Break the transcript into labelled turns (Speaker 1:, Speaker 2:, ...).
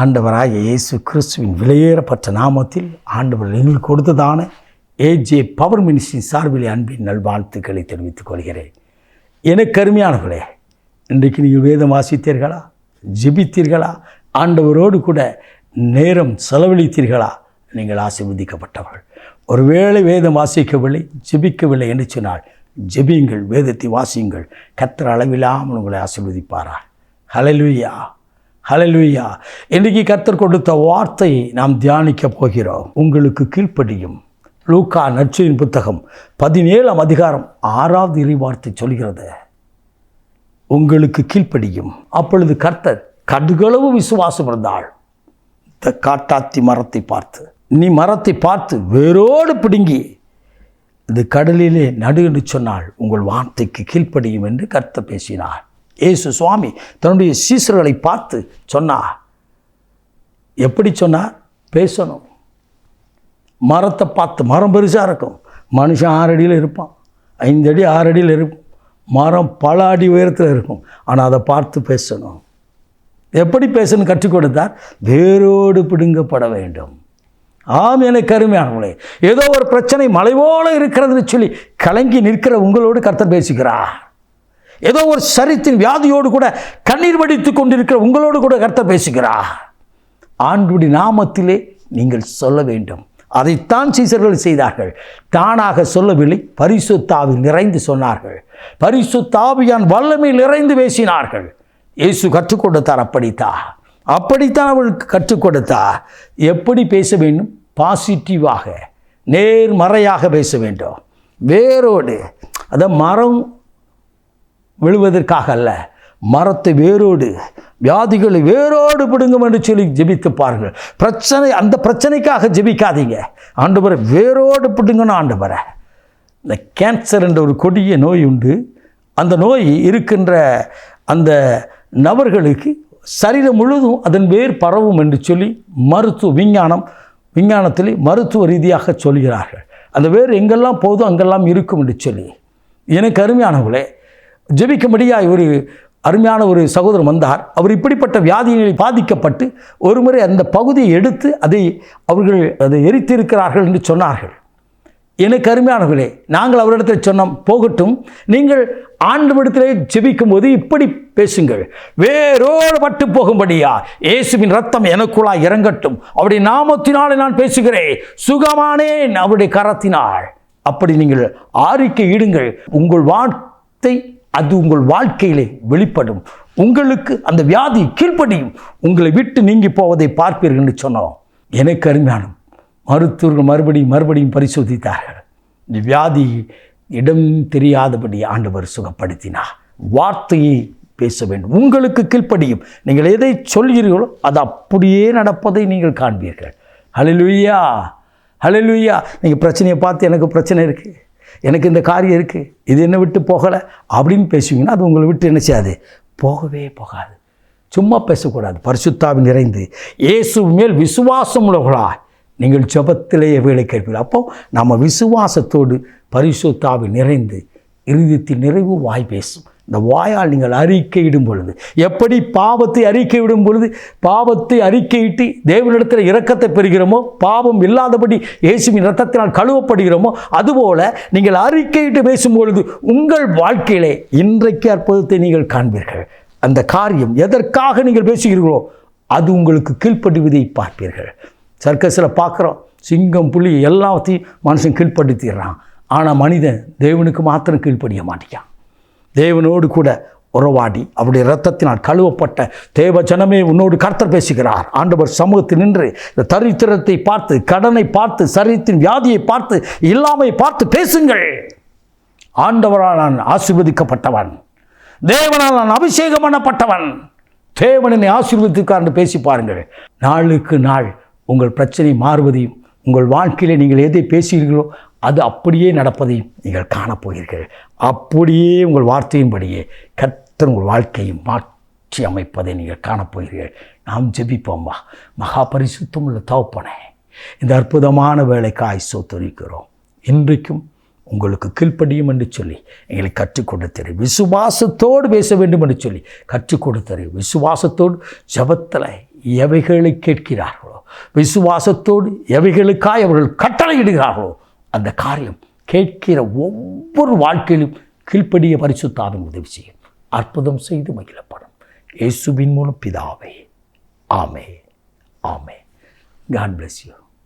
Speaker 1: ஆண்டவராக இயேசு கிறிஸ்துவின் விலையேறப்பட்ட நாமத்தில் ஆண்டவர் எங்களுக்கு கொடுத்ததான ஏஜே பவர் மினிஸ்ட்ரி சார்பில் அன்பின் நல்வாழ்த்துக்களை தெரிவித்துக் கொள்கிறேன். எனக்கு அருமையானவர்களே இன்றைக்கு நீங்கள் வேதம் வாசித்தீர்களா? ஜெபித்தீர்களா? ஆண்டவரோடு கூட நேரம் செலவழித்தீர்களா? நீங்கள் ஆசிர்வதிக்கப்பட்டவர்கள். ஒருவேளை வேதம் வாசிக்கவில்லை ஜெபிக்கவில்லை என்று சொன்னால் ஜெபியுங்கள் வேதத்தை வாசியுங்கள். கத்திர அளவில்லாமல் உங்களை ஆசீர்வதிப்பாரா ஹலலுயா ஹலலுயா இன்றைக்கு கர்த்தர் கொடுத்த வார்த்தை நாம் தியானிக்க போகிறோம். உங்களுக்கு கீழ்ப்படியும். லூக்கா நச்சுவின் புத்தகம் பதினேழாம் அதிகாரம் ஆறாவது இறைவார்த்தை சொல்கிறது. உங்களுக்கு கீழ்ப்படியும். அப்பொழுது கர்த்தர் கடுகளவு விசுவாசம் இருந்தாள் இந்த காட்டாத்தி மரத்தை பார்த்து நீ மரத்தை பார்த்து வேரோடு பிடுங்கி இது கடலிலே நடு என்று சொன்னால் உங்கள் வார்த்தைக்கு கீழ்ப்படியும் என்று கர்த்தர் பேசினார். ஏசு சுவாமி தன்னுடைய சீசர்களை பார்த்து சொன்னார் எப்படி சொன்னார் பேசணும். மரத்தை பார்த்து மரம் பெருசாக இருக்கும். மனுஷன் ஆறு அடியில் இருப்பான். ஐந்து அடி ஆறு அடியில் இருக்கும். மரம் பல அடி உயரத்தில் இருக்கும். ஆனால் அதை பார்த்து பேசணும். எப்படி பேசணும் கற்றுக் கொடுத்தார்? வேரோடு பிடுங்கப்பட வேண்டும். ஆம் என கருமையானவங்களே ஏதோ ஒரு பிரச்சனை மலைவோல இருக்கிறதுன்னு சொல்லி கலங்கி நிற்கிற உங்களோடு கர்த்தர் பேசுகிறார். ஏதோ ஒரு சரித்தின் வியாதியோடு கூட கண்ணீர் வடித்து கொண்டிருக்கிற உங்களோடு கூட கர்த்த பேசுகிறா ஆண்டுடைய நாமத்திலே நீங்கள் சொல்ல வேண்டும். அதைத்தான் சீசர்கள் செய்தார்கள். தானாக சொல்லவில்லை பரிசுத்தாவில் நிறைந்து சொன்னார்கள். பரிசுத்தாவியான் வல்லமை நிறைந்து பேசினார்கள். இயேசு கற்றுக் கொடுத்தார் அப்படித்தான் அப்படித்தான் அவளுக்கு கற்றுக் கொடுத்தா. எப்படி பேச வேண்டும்? பாசிட்டிவாக நேர்மறையாக பேச வேண்டும். வேரோடு. அதை மரம் விழுவதற்காக அல்ல. மரத்தை வேரோடு வியாதிகளை வேரோடு பிடுங்கும் என்று சொல்லி ஜெபித்து பாருங்கள் பிரச்சனை அந்த பிரச்சனைக்காக ஜெபிக்காதீங்க. ஆண்டவரை வேரோடு பிடுங்கணும் ஆண்டவரை. இந்த கேன்சர் என்ற ஒரு கொடிய நோய் உண்டு. அந்த நோய் இருக்கின்ற அந்த நபர்களுக்கு சரீரம் முழுதும் அதன் வேர் பரவும் என்று சொல்லி மருத்துவ விஞ்ஞானம் விஞ்ஞானத்தில் மருத்துவ ரீதியாக சொல்கிறார்கள். அந்த வேர் எங்கெல்லாம் போதும் அங்கெல்லாம் இருக்கும் என்று சொல்லி. எனக்கு அருமையானவர்களே ஜெபிக்கும்படியாக ஒரு அருமையான ஒரு சகோதரர் வந்தார். அவர் இப்படிப்பட்ட வியாதிகளில் பாதிக்கப்பட்டு ஒருமுறை அந்த பகுதியை எடுத்து அதை அவர்கள் அதை எரித்திருக்கிறார்கள் என்று சொன்னார்கள். எனக்கு அருமையானவர்களே நாங்கள் அவரிடத்தில் சொன்னோம் போகட்டும் நீங்கள் ஆண்டவிடத்திலே ஜெபிக்கும் போது இப்படி பேசுங்கள். வேரோடு பட்டு போகும்படியா? இயேசுவின் ரத்தம் எனக்குள்ளாய் இறங்கட்டும். அவருடைய நாமத்தினாலே நான் பேசுகிறேன். சுகமானேன் அவருடைய கரத்தினால். அப்படி நீங்கள் ஆரிக்கை இடுங்கள். உங்கள் வார்த்தை அது உங்கள் வாழ்க்கையிலே வெளிப்படும். உங்களுக்கு அந்த வியாதி கீழ்ப்படியும். உங்களை விட்டு நீங்கி போவதை பார்ப்பீர்கள் என்று சொன்னோம். எனக்கு அருமையான மருத்துவர்கள் மறுபடியும் மறுபடியும் பரிசோதித்தார்கள். இந்த வியாதி இடம் தெரியாதபடி ஆண்டவர் சுகப்படுத்தினார். வார்த்தையை பேச வேண்டும். உங்களுக்கு கீழ்ப்படியும். நீங்கள் எதை சொல்கிறீர்களோ அது அப்படியே நடப்பதை நீங்கள் காண்பீர்கள். ஹalleluya ஹalleluya நீங்கள் பிரச்சனையை பார்த்து எனக்கு பிரச்சனை இருக்குது எனக்கு இந்த காரியம் இருக்குது இது என்னை விட்டு போகலை அப்படின்னு பேசுவீங்கன்னா அது உங்களை விட்டு என்ன செய்யாது? போகவே போகாது. சும்மா பேசக்கூடாது. பரிசுத்தாவி நிறைந்து இயேசு மேல் விசுவாசம் உள்ளவர்களா நீங்கள் ஜபத்திலேயே வேலை கேட்பீர்கள். அப்போ நம்ம விசுவாசத்தோடு பரிசுத்தாவி நிறைந்து இறுதியத்தில் நிறைவு வாய் பேசும். இந்த வாயால் நீங்கள் அறிக்கையிடும் பொழுது எப்படி பாவத்தை அறிக்கையிடும் பொழுது பாவத்தை அறிக்கையிட்டு தேவனிடத்தில் இரக்கத்தை பெறுகிறோமோ பாவம் இல்லாதபடி இயேசுவின் இரத்தத்தினால் கழுவப்படுகிறோமோ அதுபோல நீங்கள் அறிக்கையிட்டு பேசும்பொழுது உங்கள் வாழ்க்கையிலே இன்றைக்கு அற்புதத்தை நீங்கள் காண்பீர்கள். அந்த காரியம் எதற்காக நீங்கள் பேசுகிறீர்களோ அது உங்களுக்கு கீழ்ப்படுவதை பார்ப்பீர்கள். சர்க்கஸில் பார்க்குறோம் சிங்கம் புலி எல்லாத்தையும் மனுஷன் கீழ்ப்படுத்திடுறான். ஆனால் மனிதன் தேவனுக்கு மாத்திரம் கீழ்ப்படிய மாட்டேங்கான் தேவனோடு கூட உறவாடி அவருடைய இரத்தத்தினால் கழுவப்பட்ட தேவ ஜனமே உன்னோடு கர்த்தர் பேசுகிறார். ஆண்டவர் சமூகத்தில் நின்று இந்த தரித்திரத்தை பார்த்து கடனை பார்த்து சரீரத்தின் வியாதியை பார்த்து இல்லாமை பார்த்து பேசுங்கள். ஆண்டவரால் நான் ஆசீர்வதிக்கப்பட்டவன். தேவனால் நான் அபிஷேகம் பண்ணப்பட்டவன். தேவனை ஆசீர்வதிக்கார் என்று பேசி பாருங்கள். நாளுக்கு நாள் உங்கள் பிரச்சனை மாறுவதையும் உங்கள் வாழ்க்கையில் நீங்கள் எதை பேசுகிறீர்களோ அது அப்படியே நடப்பதையும் நீங்கள் காணப்போகிறீர்கள். அப்படியே உங்கள் வார்த்தையின்படியே கர்த்தர் உங்கள் வாழ்க்கையை மாற்றி அமைப்பதை நீங்கள் காணப்போகிறீர்கள். நாம் ஜெபிப்போம்மா மகா பரிசுத்தம் உள்ள தவப்பனே இந்த அற்புதமான வேலைக்காய் சோத்தரிக்கிறோம். இன்றைக்கும் உங்களுக்கு கீழ்ப்படியும் என்று சொல்லி எங்களை கற்றுக் கொடுத்தரு விசுவாசத்தோடு பேச வேண்டும் என்று சொல்லி கற்றுக் கொடுத்தரு விசுவாசத்தோடு ஜபத்தில் எவைகளை கேட்கிறார்களோ விசுவாசத்தோடு எவைகளுக்காய் அவர்கள் கட்டளையிடுகிறார்களோ அந்த காரியம் கேட்கிற ஒவ்வொரு வாழ்க்கையிலும் கீழ்ப்படிய பரிசுத்தாவின் உதவி செய்யும். அற்புதம் செய்து மகிழப்படும். இயேசுவின் மூலம் பிதாவே. ஆமே ஆமே காட் பிளஸ் யூ